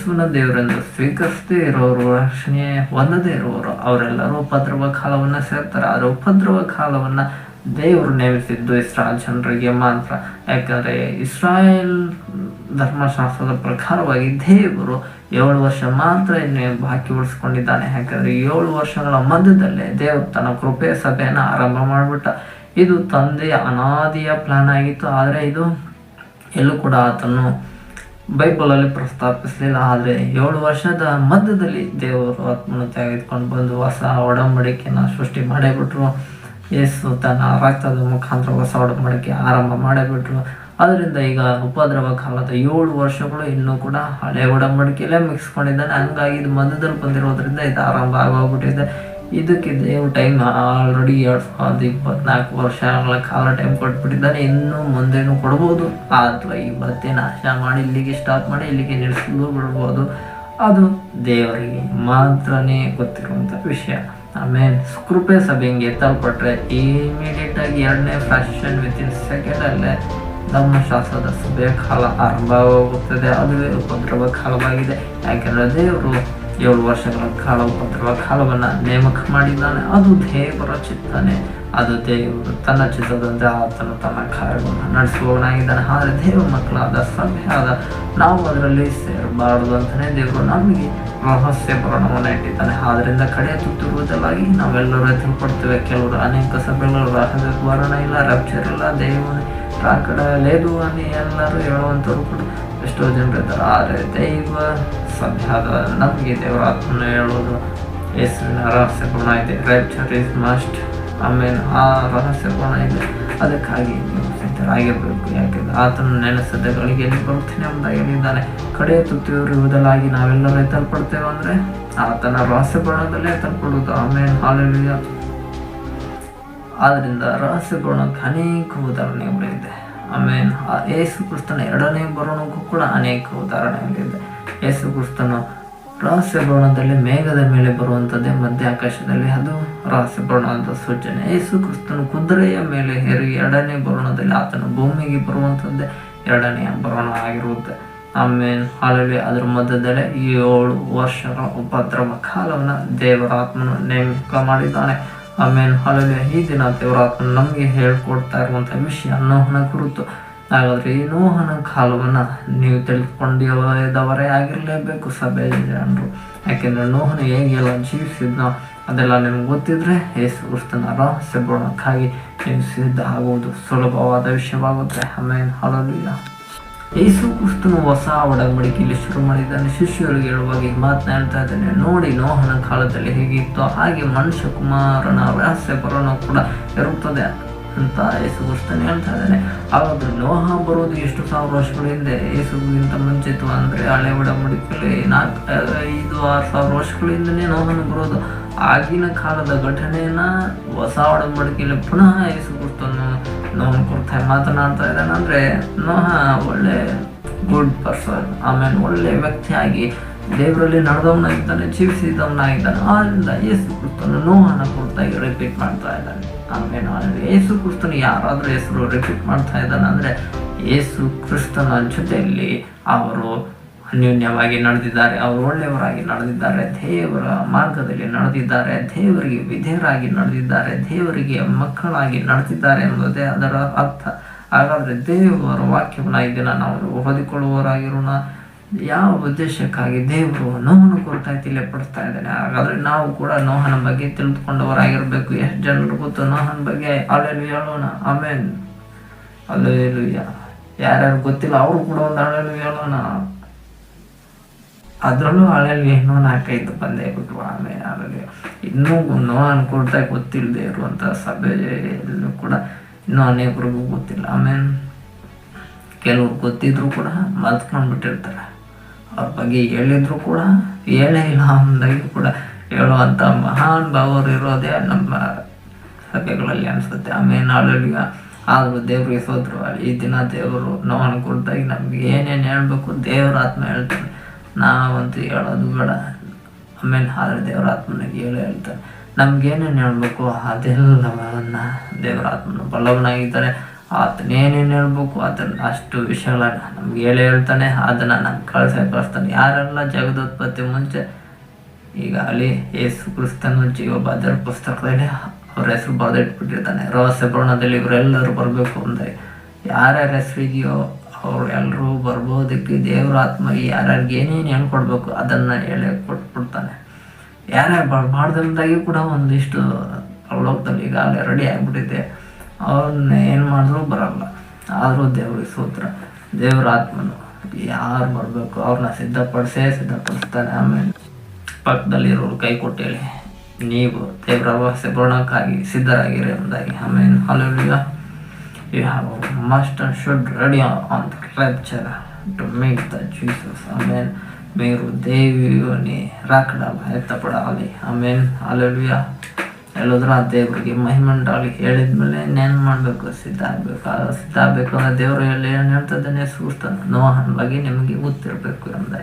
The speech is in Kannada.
ಯೇಸುವಿನ ದೇವರೆಂದು ಸ್ವೀಕರಿಸದೇ ಇರೋರು, ರಕ್ಷಣೆ ಹೊಂದದೇ ಇರುವವರು ಅವರೆಲ್ಲರೂ ಉಪದ್ರವ ಕಾಲವನ್ನ ಸೇರ್ತಾರೆ. ಆದ್ರೆ ಉಪದ್ರವ ಕಾಲವನ್ನ ದೇವರು ನೇಮಿಸಿದ್ದು ಇಸ್ರಾಯಲ್ ಜನರಿಗೆ ಮಾತ್ರ. ಯಾಕಂದ್ರೆ ಇಸ್ರಾಯೇಲ್ ಧರ್ಮಶಾಸ್ತ್ರದ ಪ್ರಕಾರವಾಗಿ ದೇವರು ಏಳು ವರ್ಷ ಮಾತ್ರ ಇನ್ನು ಬಾಕಿ ಉಳಿಸ್ಕೊಂಡಿದ್ದಾನೆ. ಯಾಕಂದ್ರೆ ಏಳು ವರ್ಷಗಳ ಮಧ್ಯದಲ್ಲೇ ದೇವರು ತನ್ನ ಕೃಪೆ ಸಭೆಯನ್ನ ಆರಂಭ ಮಾಡಿಬಿಟ್ಟ. ಇದು ತಂದೆಯ ಅನಾದಿಯ ಪ್ಲಾನ್ ಆಗಿತ್ತು. ಆದರೆ ಇದು ಎಲ್ಲೂ ಕೂಡ ಆತನು ಬೈಬಲಲ್ಲಿ ಪ್ರಸ್ತಾಪಿಸಲಿಲ್ಲ ಆದರೆ ಏಳು ವರ್ಷದ ಮಧ್ಯದಲ್ಲಿ ದೇವರು ಆತ್ಮನ ತೆಗೆದುಕೊಂಡು ಬಂದು ಹೊಸ ಒಡಂಬಡಿಕೆನ ಸೃಷ್ಟಿ ಮಾಡೇಬಿಟ್ರು. ಯೇಸು ತನ್ನ ರಕ್ತದ ಮುಖಾಂತರ ಹೊಸ ಒಡಂಬಡಿಕೆ ಆರಂಭ ಮಾಡೇಬಿಟ್ರು. ಅದರಿಂದ ಈಗ ಉಪದ್ರವ ಕಾಲದ ಏಳು ವರ್ಷಗಳು ಇನ್ನೂ ಕೂಡ ಹಳೆ ಒಡಂಬಡಿಕೆಯಲ್ಲೇ ಮಿಕ್ಸ್ಕೊಂಡಿದ್ದಾನೆ ಹಂಗಾಗಿ ಇದು ಮಧ್ಯದಲ್ಲಿ ಬಂದಿರೋದ್ರಿಂದ ಇದು ಆರಂಭ ಆಗೋಗ್ಬಿಟ್ಟಿದೆ. ಇದಕ್ಕೆ ದೇವ್ ಟೈಮ್ ಆಲ್ರೆಡಿ ಎರಡು ಸಾವಿರದ ಇಪ್ಪತ್ನಾಲ್ಕು ವರ್ಷಗಳ ಕಾಲ ಟೈಮ್ ಕೊಟ್ಬಿಟ್ಟಿದ್ದಾನೆ. ಇನ್ನು ಮುಂದೆನೂ ಕೊಡ್ಬೋದು. ಅಥವಾ ಇವತ್ತೇ ನಾಶ ಮಾಡಿ ಇಲ್ಲಿಗೆ ಸ್ಟಾಪ್ ಮಾಡಿ ಇಲ್ಲಿಗೆ ನಿಲ್ಲಿಸಲು ಬಿಡ್ಬೋದು. ಅದು ದೇವರಿಗೆ ಮಾತ್ರನೇ ಗೊತ್ತಿರುವಂಥ ವಿಷಯ. ಆಮೇಲೆ ಕೃಪೆ ಸಭೆ ಹಿಂಗೆ ಇಮಿಡಿಯೇಟಾಗಿ ಇಮಿಡಿಯೇಟ್ ಆಗಿ ಎರಡನೇ ಫ್ಯಾಷನ್ ವಿತ್ ಇನ್ ಸೆಕೆಂಡ್ ಅಲ್ಲೇ ಧರ್ಮಶಾಸ್ತ್ರದ ಸಭೆಯ ಕಾಲ ಆರಂಭವಾಗುತ್ತದೆ. ಅದುವೇ ಉಪದ್ರವ ಕಾಲವಾಗಿದೆ. ಯಾಕೆಂದರೆ ದೇವರು ಏಳು ವರ್ಷಗಳ ಕಾಲ ಉಪದ್ರವ ಕಾಲವನ್ನು ನೇಮಕ ಮಾಡಿದ್ದಾನೆ. ಅದು ದೇವರ ಚಿತ್ತನೆ. ಅದು ದೇವರು ತನ್ನ ಚಿತ್ತದಂತೆ ಆತನು ತನ್ನ ಕಾರ್ಯವನ್ನು ನಡೆಸುವವನಾಗಿದ್ದಾನೆ. ಆದರೆ ದೇವ ಮಕ್ಕಳಾದ ಸಭೆಯಾದ ನಾವು ಅದರಲ್ಲಿ ಸೇರಬಾರದು ಅಂತಲೇ ದೇವರು ನಮಗೆ ರಹಸ್ಯ ಪ್ರಾಣವನ್ನು ಇಟ್ಟಿದ್ದಾನೆ. ಆದ್ದರಿಂದ ಕಡೆ ತುತ್ತಿರುವುದಲ್ಲಾಗಿ ನಾವೆಲ್ಲರೂ ತಿಳ್ಕೊಡ್ತೇವೆ ಕೆಲವರು ಅನೇಕ ಸಭೆಗಳು, ರಹಸ್ಯ ವರ್ಣ ಇಲ್ಲ ರಪ್ಚರ್ ಇಲ್ಲ ದೇವನೇ ರಾಕಡ ಲೇದು ಅನ್ನಿ ಎಲ್ಲರೂ ಹೇಳುವಂಥವ್ರು ಕೂಡ ಎಷ್ಟೋ ಜನರು ಇದ್ದಾರೆ. ಆದರೆ ದೈವ ಸಭೆಯಾದ ನಮಗೆ ದೇವರ ಆತ್ಮನ ಹೇಳೋದು ಯೇಸುವಿನ ರಹಸ್ಯ ಗುಣ ಇದೆ. ರೈಪ್ಚರ್ ಇಸ್ ಮಸ್ಟ್ ಆಮೇಲೆ ಆ ರಹಸ್ಯ ಗುಣ ಇದೆ. ಅದಕ್ಕಾಗಿ ನೀವು ಸಿದ್ಧರಾಗಿರಬೇಕು. ಯಾಕೆಂದರೆ ಆತನ ನೆನೆಸದಗಳಿಗೆ ಗಳಿಗೆಯಲ್ಲಿ ಬರುತ್ತೇನೆ ಎಂಬುದಾಗಿ ಹೇಳಿದ್ದಾನೆ. ಕಡೆ ತುತ್ತಿರುವುದಲಾಗಿ ನಾವೆಲ್ಲರೂ ಎತ್ತಲ್ಪಡ್ತೇವೆ ಅಂದರೆ ಆತನ ರಹಸ್ಯ ಬಣ್ಣದಲ್ಲೇ ಎತ್ತಲ್ಪಡುವುದು ಆಮೇಲೆ ಹಾಲೆಲುಯ್ಯ ಆದ್ರಿಂದ ರಹಸ್ಯ ಬರೋಣಕ್ಕೆ ಅನೇಕ ಉದಾಹರಣೆಗಳಿದೆ ಆಮೇಲೆ ಆ ಯೇಸು ಕ್ರಿಸ್ತನ ಎರಡನೇ ಬರೋಣಕ್ಕೂ ಕೂಡ ಅನೇಕ ಉದಾಹರಣೆಗಳಿದೆ ಯೇಸು ಕ್ರಿಸ್ತನು ರಹಸ್ಯ ಬರೋಣದಲ್ಲಿ ಮೇಘದ ಮೇಲೆ ಬರುವಂಥದ್ದೇ ಮಧ್ಯ ಆಕಾಶದಲ್ಲಿ ಅದು ರಹಸ್ಯ ಬರಣದ ಸೂಚನೆ ಯೇಸು ಕ್ರಿಸ್ತನು ಕುದುರೆಯ ಮೇಲೆ ಹೇರಿ ಎರಡನೇ ಬರೋಣದಲ್ಲಿ ಆತನು ಭೂಮಿಗೆ ಬರುವಂಥದ್ದೇ ಎರಡನೆಯ ಬರೋಣ ಆಗಿರುತ್ತೆ. ಆಮೇಲೆ ಹಾಲಲ್ಲಿ ಅದ್ರ ಮಧ್ಯದಲ್ಲೇ ಏಳು ವರ್ಷಗಳ ಉಪದ್ರವ ಕಾಲವನ್ನು ದೇವರ ಆತ್ಮನು ನೇಮಕ ಮಾಡಿದ್ದಾನೆ. ಆಮೇಲೆ ಹಾಲಲ್ಲಿ ಈ ದಿನ ದೇವರಾತ್ಮ ನಮಗೆ ಹೇಳ್ಕೊಡ್ತಾ ಇರುವಂಥ ವಿಷಯ ನೋಹನ ಕುರಿತು. ಹಾಗಾದರೆ ಈ ನೋಹನ ಕಾಲವನ್ನು ನೀವು ತಿಳ್ಕೊಂಡಿದ್ದವರೇ ಆಗಿರಲೇಬೇಕು ಸಭೆ ಜನರು ಯಾಕೆಂದರೆ ನೋಹನ ಹೇಗೆಲ್ಲ ಜೀವಿಸಿದ್ನೋ ಅದೆಲ್ಲ ನಿಮ್ಗೆ ಗೊತ್ತಿದ್ರೆ ಯೇಸು ಕ್ರಿಸ್ತನ ರಹಸ್ಯ ಗುಣಕ್ಕಾಗಿ ನೀವು ಸಿದ್ಧ ಆಗುವುದು ಸುಲಭವಾದ ವಿಷಯವಾಗುತ್ತೆ. ಆಮೇಲೆ ಹಾಲಲ್ಲ ಯೇಸು ಕ್ರಿಸ್ತನು ಹೊಸ ಒಡಂಬಡಿಕೆಯಲ್ಲಿ ಶುರು ಮಾಡಿದ್ದಾನೆ. ಶಿಷ್ಯರಿಗೆ ಹೇಳುವಾಗ ಈ ಮಾತನ್ನ ಹೇಳ್ತಾ ಇದ್ದಾನೆ. ನೋಡಿ ನೋಹನ ಕಾಲದಲ್ಲಿ ಹೇಗಿತ್ತು ಹಾಗೆ ಮನುಷ್ಯ ಕುಮಾರನ ರಹಸ್ಯ ಬರೋಣ ಕೂಡ ಇರುತ್ತದೆ ಅಂತ ಯೇಸು ಕ್ರಿಸ್ತನು ಹೇಳ್ತಾ ಇದ್ದಾನೆ. ಹಾಗಾದ್ರೆ ನೋಹ ಬರೋದು ಎಷ್ಟು ಸಾವಿರ ವರ್ಷಗಳ ಹಿಂದೆ? ಯೇಸುಗಿಂತ ಮುಂಚಿತ್ತು ಅಂದ್ರೆ ಹಳೆ ಒಡಂಬಡಿಕೆಯಲ್ಲಿ ನಾಲ್ಕು ಐದು, ಆರು ಸಾವಿರ ವರ್ಷಗಳ ಹಿಂದನೇ ನೋಹನ ಬರೋದು ಆಗಿನ ಕಾಲದ ಘಟನೆಯನ್ನ ಹೊಸ ಒಡಂಬಡಿಕೆಯಲ್ಲಿ ಪುನಃ ಯೇಸು ಕ್ರಿಸ್ತನು ನೋಹನ ಕುರಿತ ಮಾತನಾಡ್ತಾ ಇದ್ದಾನೆ ಅಂದ್ರೆ, ನೋಹ ಒಳ್ಳೆ ಗುಡ್ ಪರ್ಸನ್ ಆಮೇಲೆ ಒಳ್ಳೆ ವ್ಯಕ್ತಿಯಾಗಿ ದೇವರಲ್ಲಿ ನಡೆದವನಾಗಿದ್ದಾನೆ ಜೀವಿಸಿದವನಾಗಿದ್ದಾನೆ ಆದ್ರಿಂದ ಯೇಸು ಕ್ರಿಸ್ತನು ನೋಹನ ಕುರಿತಾಗಿ ರಿಪೀಟ್ ಮಾಡ್ತಾ ಇದ್ದಾನೆ. ಆಮೇಲೆ ಯೇಸು ಕ್ರಿಸ್ತನು ಯಾರಾದ್ರೂ ಹೆಸರು ರಿಪೀಟ್ ಮಾಡ್ತಾ ಇದ್ದಾನೆ ಅಂದ್ರೆ, ಯೇಸು ಕ್ರಿಸ್ತನ ಜೊತೆಯಲ್ಲಿ ಅವರು ಅನ್ಯೋನ್ಯವಾಗಿ ನಡೆದಿದ್ದಾರೆ, ಅವರು ಒಳ್ಳೆಯವರಾಗಿ ನಡೆದಿದ್ದಾರೆ, ದೇವರ ಮಾರ್ಗದಲ್ಲಿ ನಡೆದಿದ್ದಾರೆ, ದೇವರಿಗೆ ವಿಧೇಯರಾಗಿ ನಡೆದಿದ್ದಾರೆ, ದೇವರಿಗೆ ಮಕ್ಕಳಾಗಿ ನಡೆದಿದ್ದಾರೆ ಎಂಬುದೇ ಅದರ ಅರ್ಥ. ಹಾಗಾದರೆ ದೇವರ ವಾಕ್ಯವನ್ನು ಈ ನಾವು ಓದಿಕೊಳ್ಳುವವರಾಗಿರೋಣ. ಯಾವ ಉದ್ದೇಶಕ್ಕಾಗಿ ದೇವರು ನೋವನ್ನು ಕುರಿತಾಗಿ ತಿಳಿಯಪಡಿಸ್ತಾ ಇದ್ದಾನೆ? ಹಾಗಾದ್ರೆ ನಾವು ಕೂಡ ನೋಹನ ಬಗ್ಗೆ ತಿಳಿದುಕೊಂಡವರಾಗಿರ್ಬೇಕು. ಎಷ್ಟು ಜನರು ಗೊತ್ತು? ನೋಹನ ಬಗ್ಗೆ ಅಲ್ಲೆಲ್ಲೂ ಹೇಳೋಣ. ಆಮೇಲೆ ಅಲ್ಲೆಲ್ಲ ಯಾರ್ಯಾರು ಗೊತ್ತಿಲ್ಲ, ಅವರು ಕೂಡ ಒಂದು ಅಳೆಲು ಹೇಳೋಣ. ಅದರಲ್ಲೂ ಹಳೆಯಲ್ಲಿ ಏನೋ ನಾಲ್ಕೈದು ಬಂದೇ ಬಿಟ್ರು, ಆಮೇಲೆ ಆಮೇಲೆ. ಇನ್ನೂ ಇನ್ನೂ ಕುರಿತಾಗಿ ಗೊತ್ತಿಲ್ಲದೆ ಇರುವಂಥ ಸಭೆಯಲ್ಲೂ ಕೂಡ ಇನ್ನೂ ಅನೇಕರಿಗೂ ಗೊತ್ತಿಲ್ಲ. ಆಮೇಲೆ ಕೆಲವ್ರು ಗೊತ್ತಿದ್ರು ಕೂಡ ಮಲ್ತ್ಕೊಂಡ್ಬಿಟ್ಟಿರ್ತಾರೆ. ಅವ್ರ ಬಗ್ಗೆ ಹೇಳಿದ್ರು ಕೂಡ ಹೇಳೇ ಇಲ್ಲ ಅಂದಾಗಿ ಕೂಡ ಹೇಳುವಂಥ ಮಹಾನ್ ಭಾವರು ಇರೋದೇ ನಮ್ಮ ಸಭೆಗಳಲ್ಲಿ ಅನಿಸುತ್ತೆ. ಆಮೇಲೆ ನಾಳೆಗೆ ಆದರೂ ದೇವ್ರಿಗೆ ಸೋದ್ರು ಈ ದಿನ ದೇವರು ನಾವು ಅನ್ಕೊಳ್ತಾಗಿ ನಮ್ಗೆ ಏನೇನು ಹೇಳಬೇಕು ದೇವರ ಆತ್ಮ ಹೇಳ್ತಾರೆ ನಾವಂತೂ ಹೇಳೋದು ಬೇಡ. ಆಮೇಲೆ ಆದ್ರೆ ದೇವರಾತ್ಮನಿಗೆ ಹೇಳೇ ಹೇಳ್ತಾರೆ. ನಮ್ಗೇನೇನು ಹೇಳಬೇಕು ಅದೆಲ್ಲವನ್ನು ದೇವರ ದೇವರಾತ್ಮನ ಬಲ್ಲವನಾಗಿದ್ದಾರೆ ಆತನ ಏನೇನು ಹೇಳ್ಬೇಕು ಅದನ್ನ ಅಷ್ಟು ವಿಷಯಗಳನ್ನ ನಮ್ಗೆ ಹೇಳೇ ಹೇಳ್ತಾನೆ. ಅದನ್ನು ನಮ್ಗೆ ಕಳ್ಸೇ ಕಳಿಸ್ತಾನೆ. ಯಾರೆಲ್ಲ ಜಗದೋತ್ಪತ್ತಿ ಮುಂಚೆ ಈಗ ಅಲ್ಲಿ ಯೇಸು ಕ್ರಿಸ್ತನು ಬದರ್ ಪುಸ್ತಕದಲ್ಲಿ ಅವ್ರ ಹೆಸರು ಬರೆದಿಟ್ಬಿಟ್ಟಿರ್ತಾನೆ. ರಹಸ್ಯ ಭ್ರಮಣದಲ್ಲಿ ಇವರೆಲ್ಲರೂ ಬರಬೇಕು ಅಂದರೆ ಯಾರ್ಯಾರ ಹೆಸರು ಇದೆಯೋ ಅವ್ರು ಎಲ್ಲರೂ ಬರ್ಬೋದಕ್ಕೆ ದೇವ್ರ ಆತ್ಮ ಯಾರ್ಯಾರಿಗೆ ಏನೇನು ಹೇಳ್ಕೊಡ್ಬೇಕು ಅದನ್ನು ಹೇಳಿ ಕೊಟ್ಬಿಡ್ತಾನೆ. ಯಾರ್ಯಾರು ಬರಬಾರ್ದಂದಾಗಿ ಕೂಡ ಒಂದಿಷ್ಟು ಲೋಕದಲ್ಲಿ ಈಗಾಗಲೇ ರೆಡಿ ಆಗಿಬಿಟ್ಟಿದೆ. ಅವ್ರನ್ನ ಏನು ಮಾಡಿದ್ರು ಬರಲ್ಲ. ಆದರೂ ದೇವ್ರಿಗೆ ಸೂತ್ರ. ದೇವ್ರ ಆತ್ಮನು ಯಾರು ಬರಬೇಕು ಅವ್ರನ್ನ ಸಿದ್ಧಪಡಿಸೇ ಸಿದ್ಧಪಡಿಸ್ತಾನೆ. ಆಮೇಲೆ ಪಕ್ಕದಲ್ಲಿರೋರು ಕೈ ಕೊಟ್ಟೇಳಿ, ನೀವು ದೇವರ ರಹಸ್ಯ ಬರೋಣಕ್ಕಾಗಿ ಸಿದ್ಧರಾಗಿರಿ ಎಂಬುದಾಗಿ ಆಮೇಲೆ ಅಲ್ಲೆಲ್ಲ You have must and should read on the scripture to meet the Jesus. Amen. మీరు ದೇವಿಯೋನಿ ರಾಕಡಲ್ಲ ಎತ್ತಪಡಾಗಲಿ ಆಮೇಲೆ ಅಲ್ಲಲ್ವಿಯ ಎಲ್ಲದ್ರ ದೇವರಿಗೆ ಮಹಿಮಂಟಾಗಲಿ ಹೇಳಿದ್ಮೇಲೆ ನೆನ್ ಮಾಡಬೇಕು? ಸಿದ್ಧ ಆಗಬೇಕು ಸಿದ್ಧ ಆಗಬೇಕು ಅಂದರೆ ದೇವರು ಎಲ್ಲಿ ಏನು ಹೇಳ್ತದ್ದಾನೆ ಸೂಸ್ತನ ನೋಹನ ಬಗ್ಗೆ ನಿಮಗೆ ಗೊತ್ತಿರಬೇಕು ಅಂದರೆ